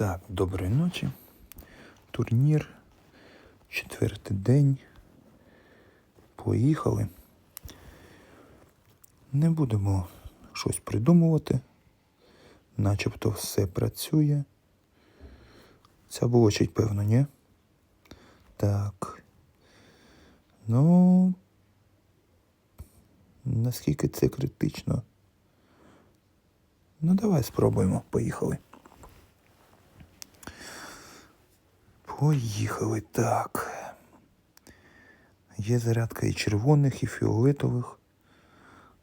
Так, доброї ночі. Турнір. Четвертий день. Поїхали. Не будемо щось придумувати. Начебто все працює. Ця блочить, певно, ні? Так. Ну. Наскільки це критично? Ну, давай спробуємо. Поїхали. Поїхали так. Є зарядка і червоних, і фіолетових.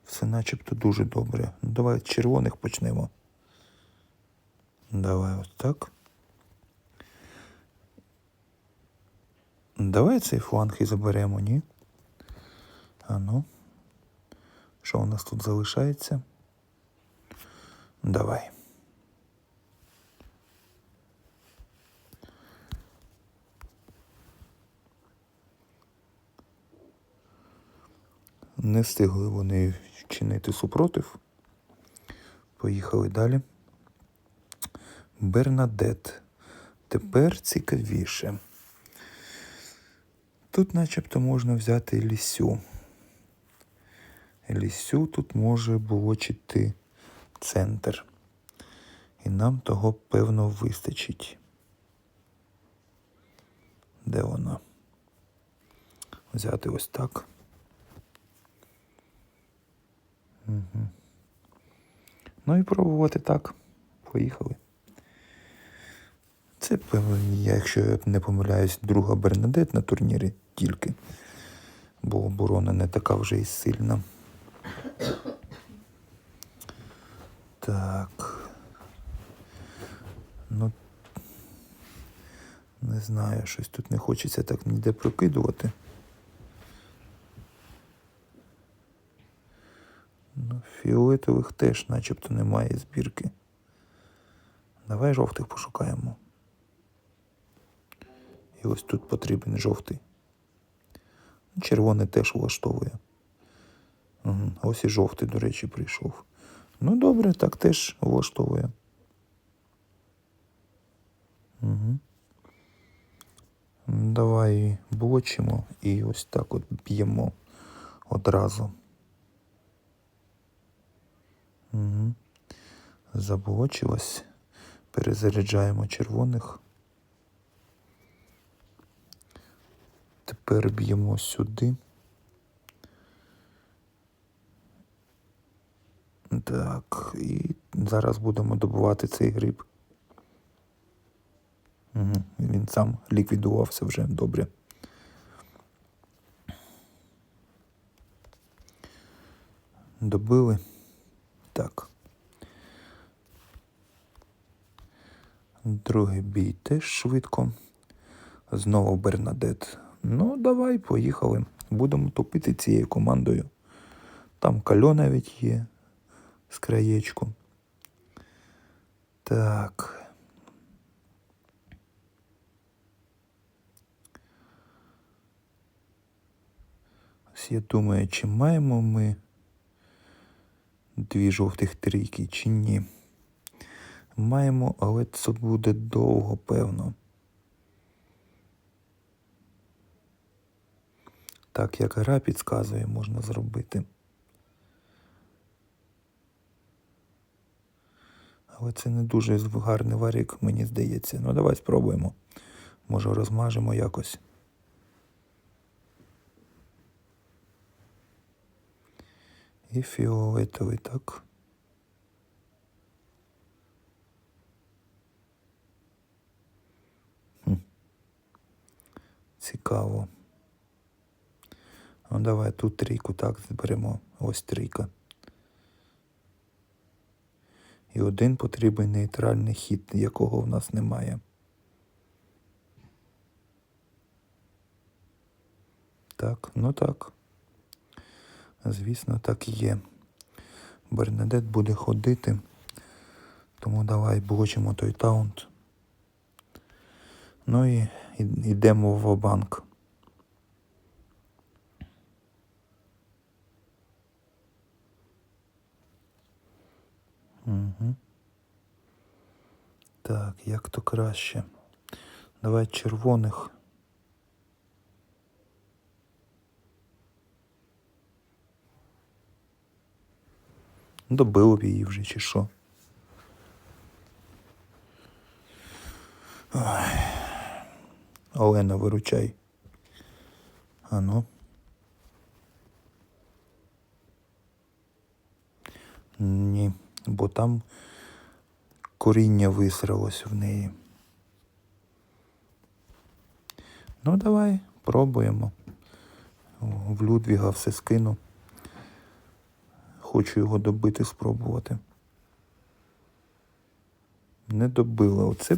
Все начебто дуже добре. Ну, давай з червоних почнемо. Давай ось так. Давай цей фланг і заберемо, ні? А ну. Що у нас тут залишається? Давай. Не встигли вони вчинити супротив. Поїхали далі. Бернадет. Тепер цікавіше. Тут начебто можна взяти лісю. Лісю тут може блочити центр. І нам того певно вистачить. Де вона? Взяти ось так. Угу. Ну і пробувати так. Поїхали. Це, я, якщо я не помиляюсь, друга Бернадет на турнірі тільки. Бо оборона не така вже і сильна. Так. Ну. Не знаю, щось тут не хочеться так ніде прокидувати. Ну, фіолетових теж начебто немає збірки. Давай жовтих пошукаємо. І ось тут потрібен жовтий. Червоний теж влаштовує. Ось і жовтий, до речі, прийшов. Ну добре, так теж влаштовує. Угу. Давай блочимо і ось так от б'ємо одразу. Угу. Заблочилось. Перезаряджаємо червоних. Тепер б'ємо сюди. Так, і зараз будемо добувати цей гриб. Угу. Він сам ліквідувався вже добре. Добили. Так. Другий бій теж швидко. Знову Бернадет. Ну, давай, поїхали. Будемо топити цією командою. Там кальо навіть є з краєчку. Так. Ось я думаю, чи маємо ми дві жовтих трійки, чи ні. Маємо, але це буде довго, певно. Так, як гра підказує, можна зробити. Але це не дуже гарний варік, мені здається. Ну, давай спробуємо. Може, розмажемо якось. І фіолетовий, так. Цікаво. Ну, давай тут трійку так зберемо. Ось трійка. І один потрібен нейтральний хід, якого в нас немає. Так, ну так. Звісно, так і є. Бернадет буде ходити. Тому давай блочимо той таунт. Ну і йдемо в банк. Угу. Так, як то краще. Давай червоних. Добило б її вже чи що. Олена, виручай. Ану. Ні, бо там коріння висралось в неї. Ну, давай, пробуємо. В Людвіга все скину. Хочу його добити, спробувати. Не добила. Оце.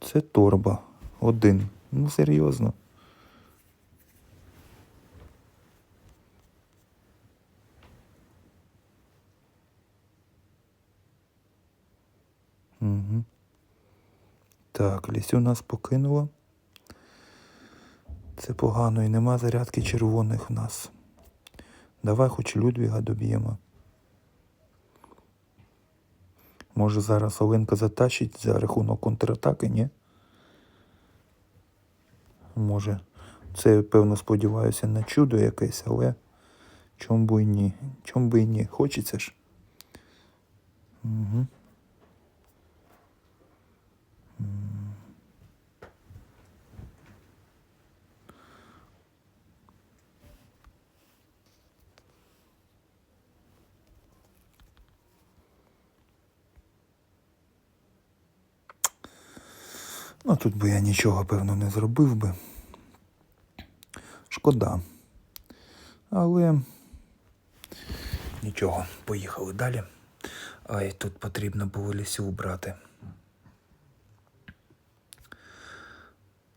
Це торба. Один. Ну, серйозно. Угу. Так, лісю нас покинуло. Це погано і нема зарядки червоних в нас. Давай хоч Людвіга доб'ємо. Може зараз Оленка затащить за рахунок контратаки, ні? Може. Це, певно, сподіваюся на чудо якесь, але чом би і ні. Чом би і ні. Хочеться ж. Угу. Ну, тут би я нічого, певно, не зробив би. Шкода. Але нічого, поїхали далі. Ай, тут потрібно було лісю убрати.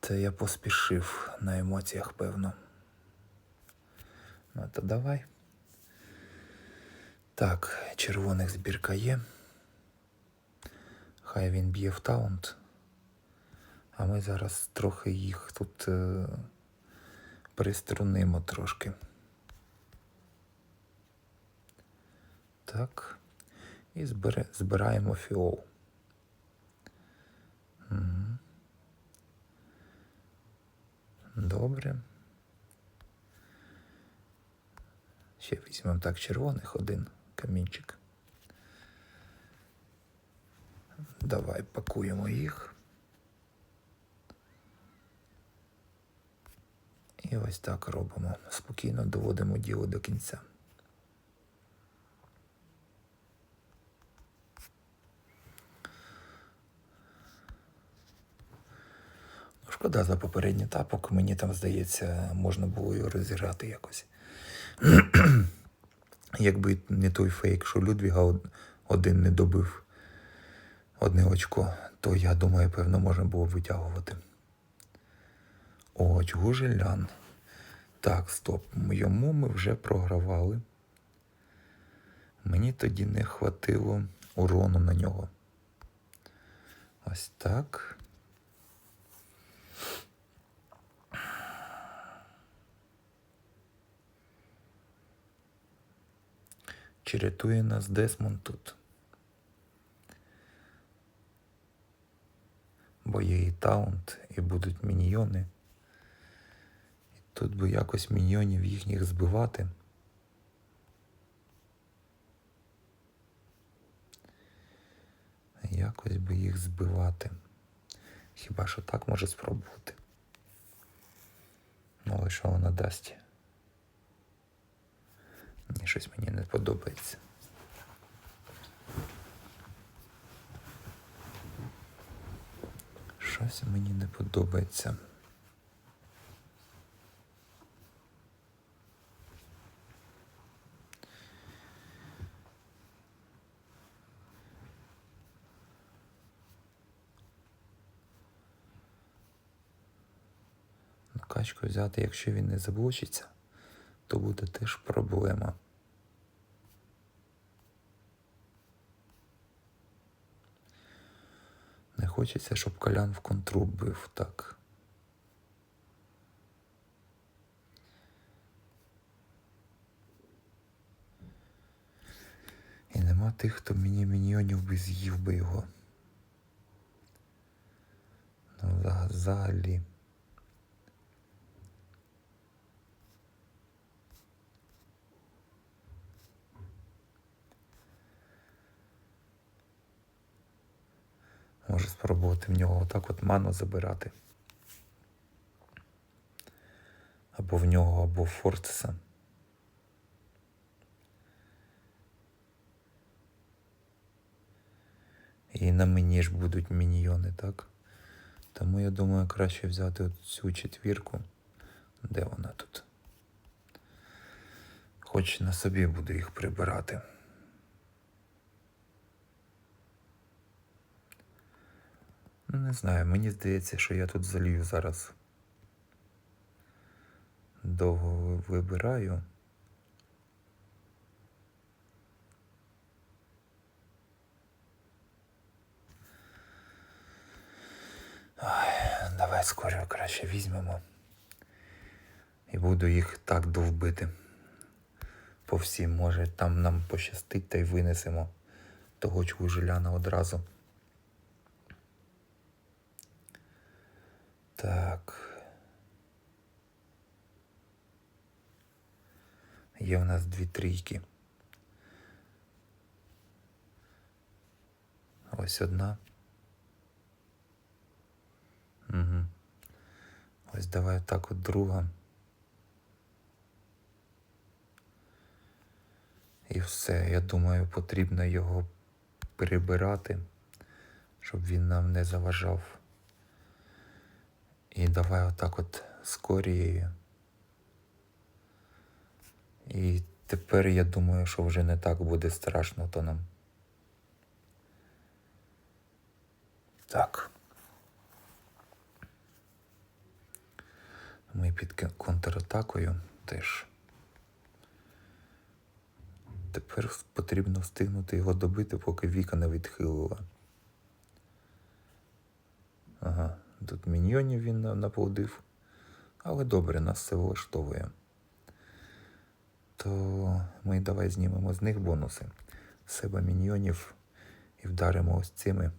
Це я поспішив на емоціях, певно. Ну, то давай. Так, червоних збірка є. Хай він б'є в таунт. А ми зараз трохи їх тут е, приструнимо трошки. Так. І збере, збираємо фіол. Угу. Добре. Ще візьмемо так червоних один камінчик. Давай пакуємо їх. І ось так робимо. Спокійно доводимо діло до кінця. Ну, шкода за попередній тапок. Мені там, здається, можна було його розіграти якось. Якби не той фейк, що Людвіга один не добив одне очко, то я думаю, певно, можна було витягувати. О, Гужелян. Так, стоп. Йому ми вже програвали. Мені тоді не хватило урону на нього. Ось так. Чи рятує нас Десмонд тут? Бо є і таунт, і будуть міньйони. Тут би якось міньйонів їхніх збивати. Якось би їх збивати. Хіба що так може спробувати. Ну, але що вона дасть? Ні, щось мені не подобається. Щось мені не подобається. Ну, взяти, якщо він не заблочиться, то буде теж проблема. Не хочеться, щоб колян в контру бив так. І нема тих, хто мені міньйонів би з'їв би його. взагалі. Може спробувати в нього отак от ману забирати. Або в нього, або в Фортеса. І на мені ж будуть міньйони, так? Тому я думаю, краще взяти от цю четвірку. Де вона тут? Хоч на собі буду їх прибирати. Не знаю, мені здається, що я тут залію зараз. Довго вибираю. Ой, давай скоро краще візьмемо. І буду їх так довбити. По всім, може, там нам пощастить та й винесемо того чвужеляна одразу. Так. Є в нас дві трійки. Ось одна. Угу. Ось давай так от друга. І все. Я думаю, потрібно його перебирати, щоб він нам не заважав. І давай отак от з корією. І тепер я думаю, що вже не так буде страшно то нам. Так. Ми під контратакою теж. Тепер потрібно встигнути його добити, поки Віка не відхилила. Ага, тут міньйонів він наплодив. Але добре, нас це влаштовує. То ми давай знімемо з них бонуси. Себе міньйонів і вдаримо ось цими.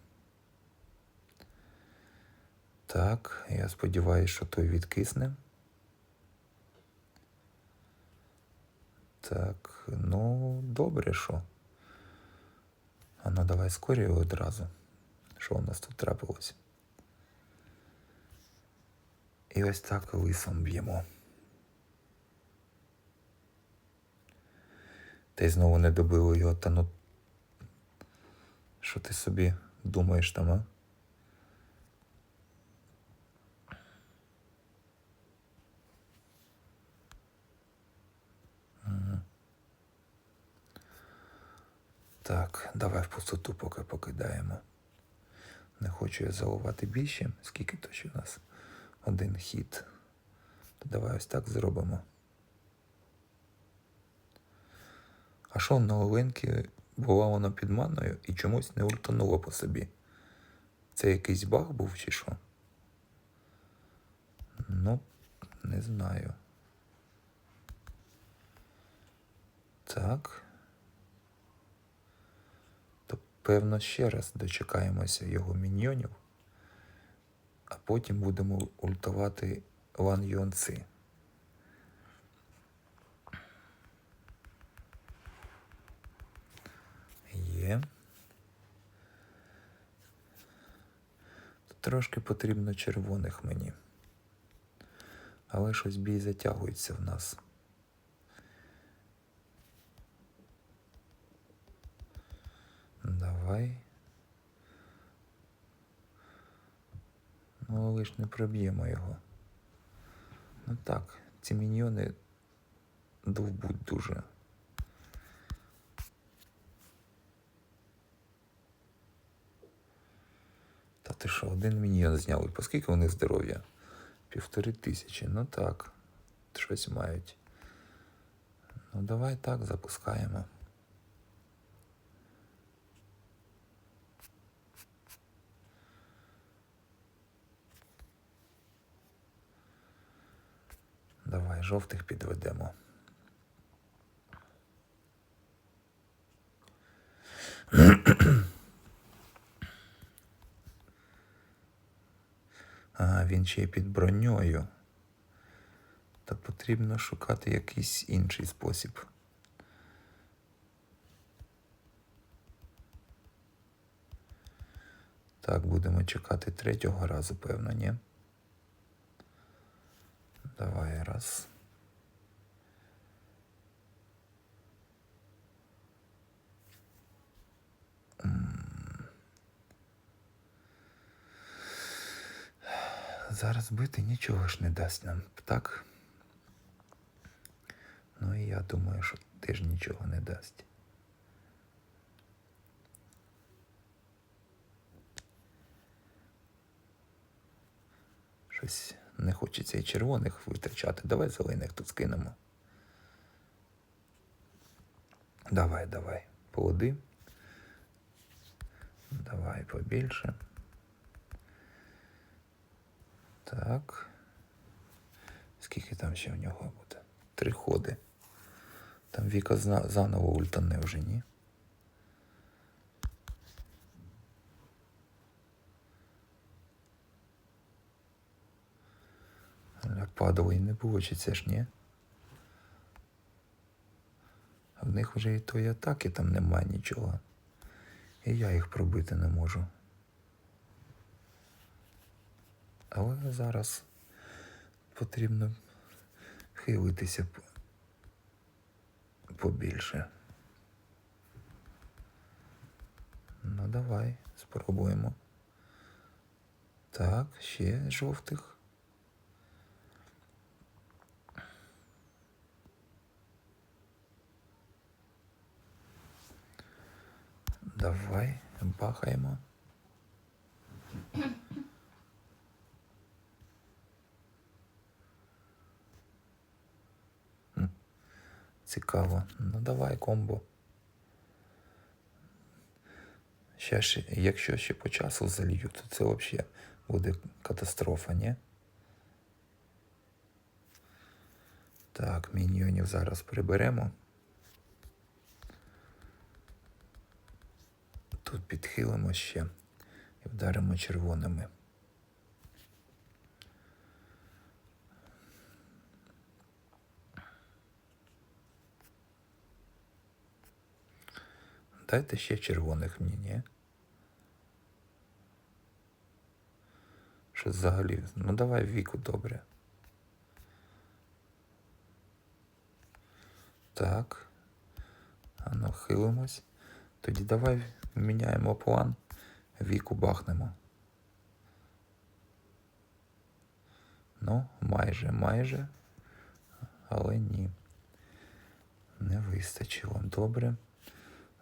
Так, я сподіваюся, що той відкисне. Так, ну добре, що. А ну давай скорію одразу. Що у нас тут трапилось? І ось так лисом б'ємо. Та й знову не добили його, та ну. Що ти собі думаєш там, а? Так, давай в пустоту поки покидаємо. Не хочу я заливати більше, скільки то ще у нас один хід. То давай ось так зробимо. А що на Оленки була вона під манною і чомусь не ультанула по собі? Це якийсь баг був чи що? Ну, не знаю. Так. То певно ще раз дочекаємося його міньйонів, а потім будемо ультувати Ван Йонци. Є. Тут Трошки потрібно червоних мені. Але щось бій затягується в нас. Давай. Ж не проб'ємо його. Ну так, ці міньйони довбуть дуже. Та ти що, один міньйон зняли? По скільки у них здоров'я? Півтори тисячі. Ну так, щось мають. Ну давай так запускаємо. Давай жовтих підведемо. А, він ще й під броньою. Та потрібно шукати якийсь інший спосіб. Так, будемо чекати третього разу, певно, ні? Давай раз. Зараз бити нічого ж не дасть нам, так? Ну і я думаю, що теж нічого не дасть. Щось не хочеться і червоних витрачати. Давай зелених тут скинемо. Давай, давай. Плоди. Давай побільше. Так. Скільки там ще в нього буде? Три ходи. Там Віка заново ультане вже, ні? Як падало і не це ж ні? В них вже і тої атаки там немає нічого. І я їх пробити не можу. Але зараз потрібно хилитися побільше. Ну, давай, спробуємо. Так, ще жовтих. Давай, бахаємо. Цікаво. Ну давай комбо. Ще, ж, якщо ще по часу залью, то це взагалі буде катастрофа, ні? Так, міньйонів зараз приберемо. Тут підхилимо ще і вдаримо червоними. Дайте ще червоних мені, ні? Що взагалі? Ну давай віку добре. Так. А ну, хилимось. Тоді давай міняємо план. Віку бахнемо. Ну, майже, майже. Але ні. Не вистачило. Добре.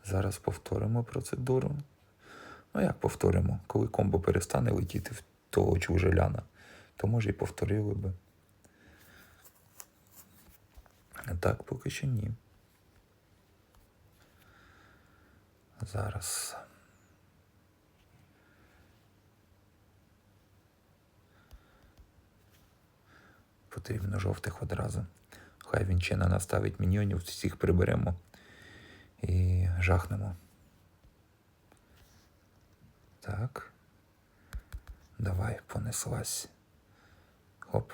Зараз повторимо процедуру. Ну як повторимо? Коли комбо перестане летіти в того чужеляна, то може і повторили би. А так поки що ні. Зараз. Потрібно жовтих одразу. Хай він ще не наставить міньйонів, всіх приберемо і жахнемо. Так. Давай, понеслась. Хоп.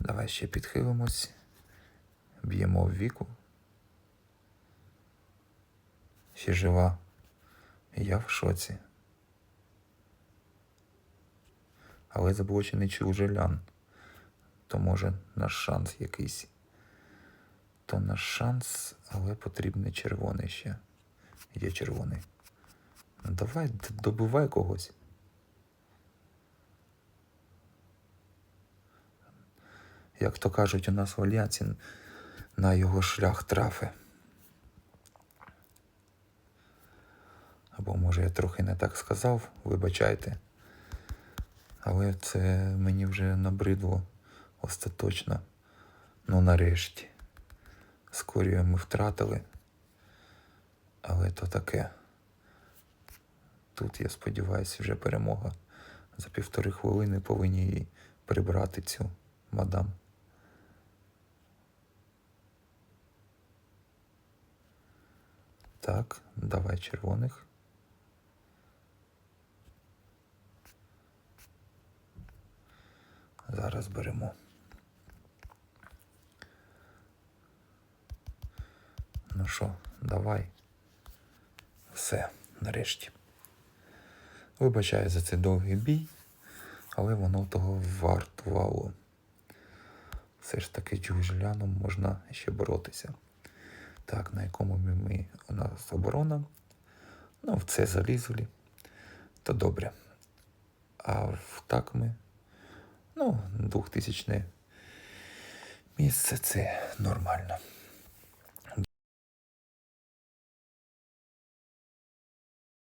Давай ще підхилимось. Б'ємо в віку. Ще жива. Я в шоці. Але заблочений чужелян. То може наш шанс якийсь. То наш шанс, але потрібний червоний ще. Є червоний. Давай, добивай когось. Як то кажуть, у нас в Альянсі на його шлях трафи. Або може я трохи не так сказав, вибачайте. Але це мені вже набридло остаточно. Ну нарешті. Скорію ми втратили. Але то таке. Тут, я сподіваюся, вже перемога. За півтори хвилини повинні її прибрати цю мадам. Так, давай червоних. Зараз беремо. Ну що, давай. Все, нарешті. Вибачаю за цей довгий бій, але воно того вартувало. Все ж таки джугеляном можна ще боротися. Так, на якому ми, у нас оборона. Ну, в це залізли. То добре. А в так ми. Ну, 2000 місце це нормально.